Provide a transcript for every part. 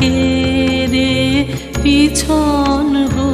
কে পিছন গো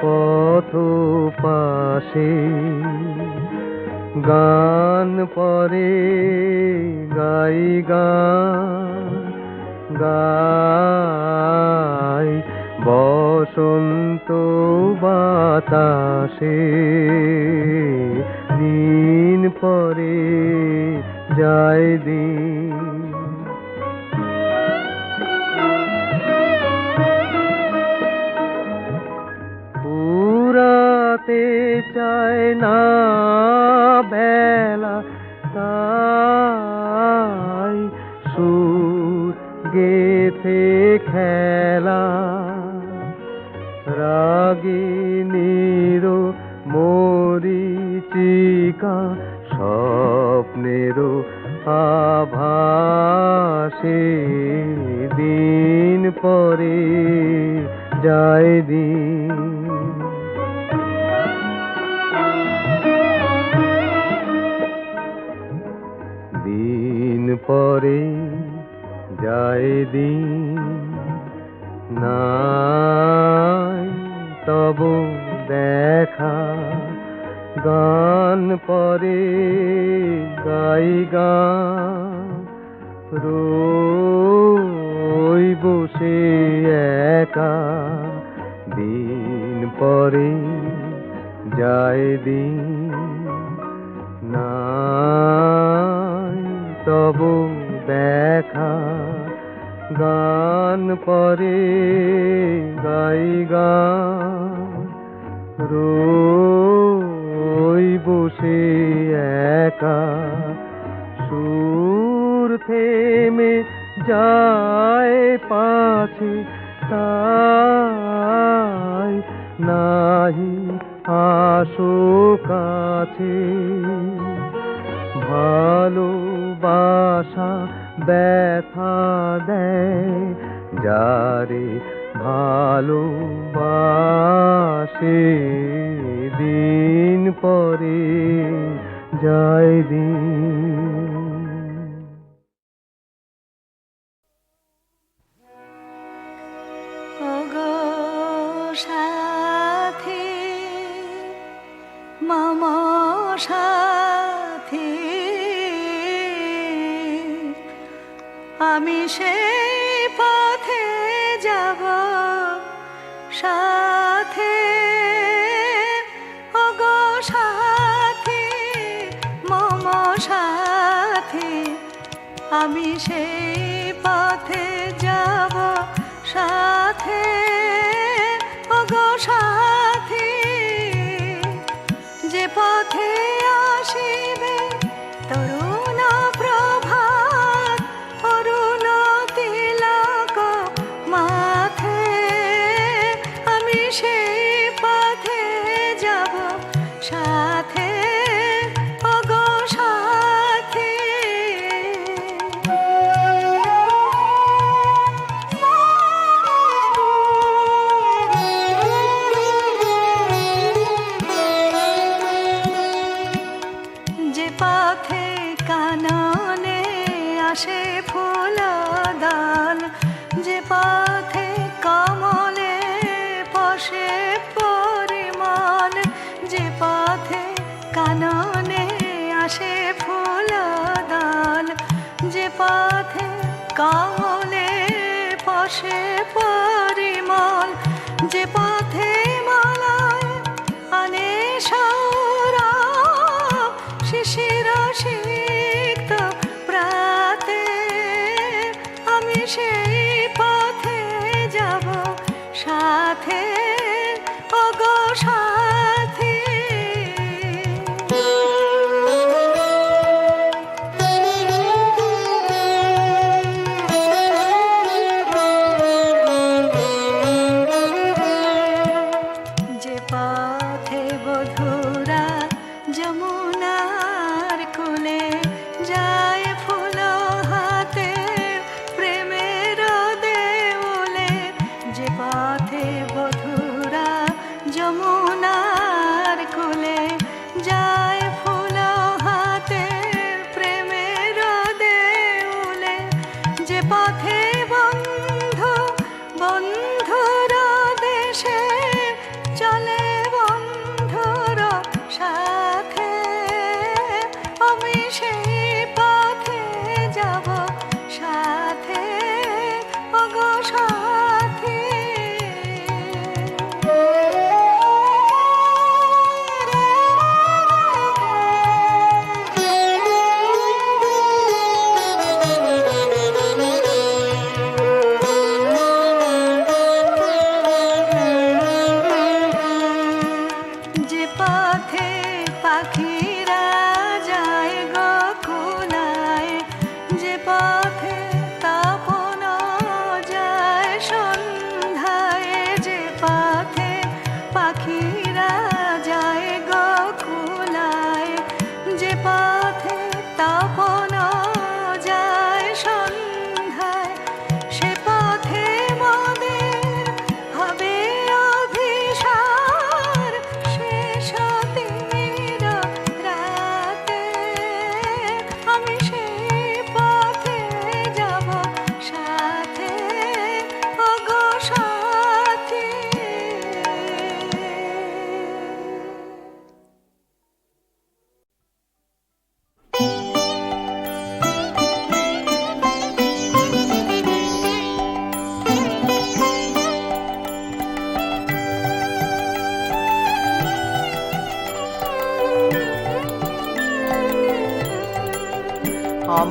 পথ পাশে গান পরে গাই গাই বসন্ত বাতাসে। দিন পরে যায় দিন পুরাতে চায় না বেলা তাই সুর গেথে খেলা। বসে একা। দিন পরে যায় দিন। ভালোবাসা ব্যথা দেয় যারে ভালোবাসে দিন পরে যায় দিন সেই পথে যাব। সাথে ওগো সাথী মম সাথী আমি সেই পথে যাব। সাথে আসে ফুল দান যে পথে কমলে পশে পরিমাণ যে পথে কাননে আসে ফুল দান যে পথে কমলে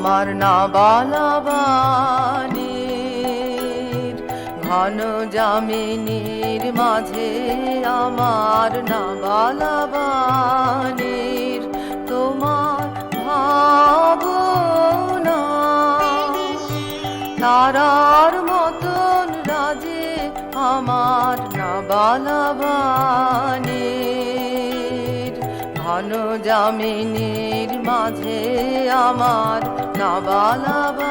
আমার না বালাবানির ঘন জামিনীর মাঝে আমার না বালাবানির তোমার ভাবনা। তারার মতন রাজে আমার না বালাবানির ঘন জামিনীর মাঝে আমার নাবালাবানির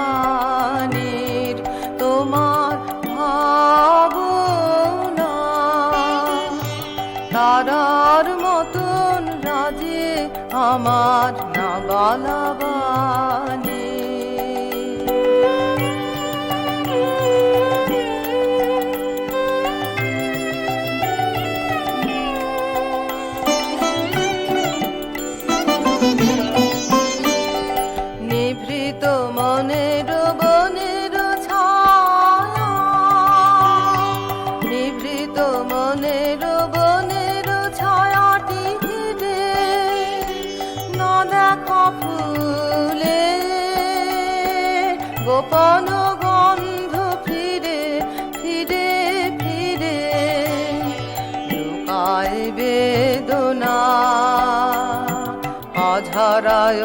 তোমার ভাবনা। তারার মতন রাজে আমার না দেখা ফুলে গোপন গন্ধ ফিরে ফিরে ফিরে। লুকায় বেদনা অঝরায়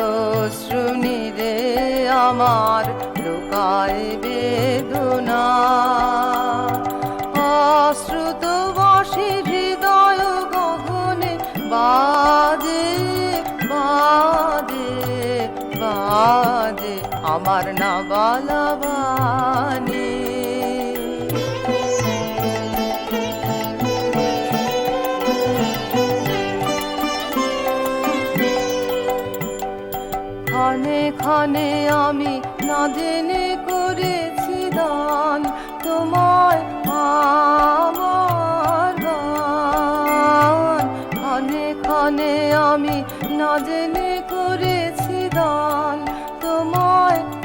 শ্রুনিরে আমার লুকায় বেদনা। বাজে আমার না বালাবানি ক্ষণে ক্ষণে আমি না জেনে করেছি দান, তোমায় আমার ক্ষণে ক্ষণে আমি না জেনে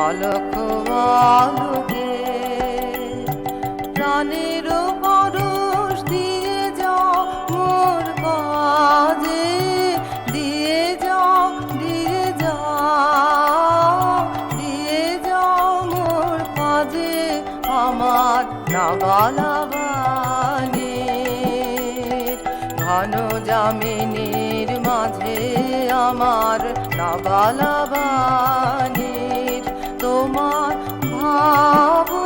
অলক্ষ আলোকে প্রাণের পরশ দিয়ে যাও মোর কাজে, দিয়ে যাও দিয়ে যাও দিয়ে যাও মোর কাজে, আমার নাগালাবানের ঘন জামিনীর মাঝে আমার নাগালাবানের তোমার ভাবনা।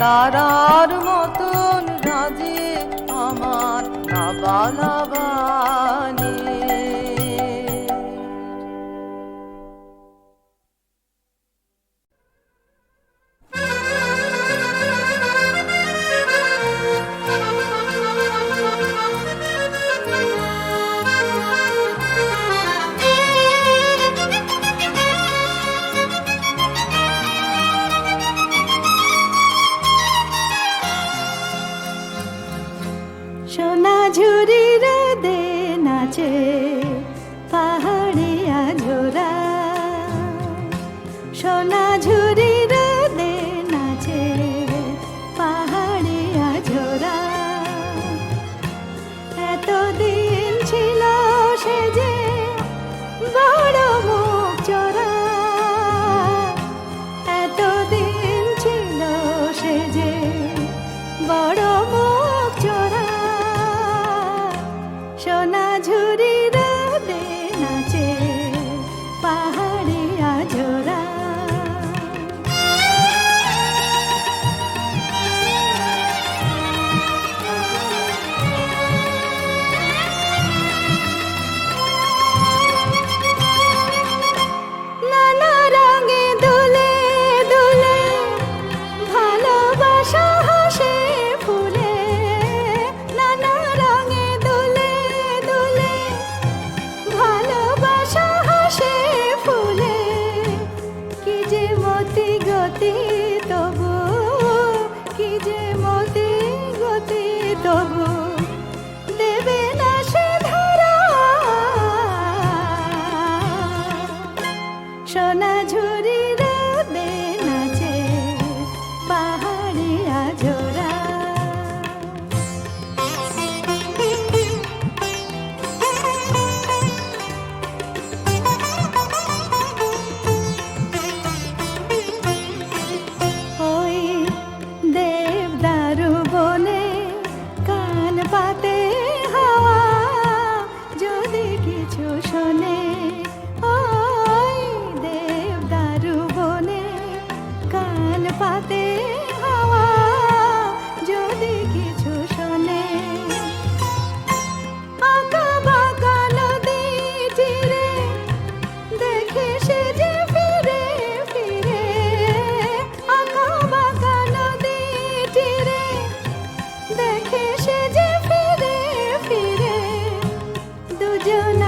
তারার মতন রাজে আমার নাগালাবানি do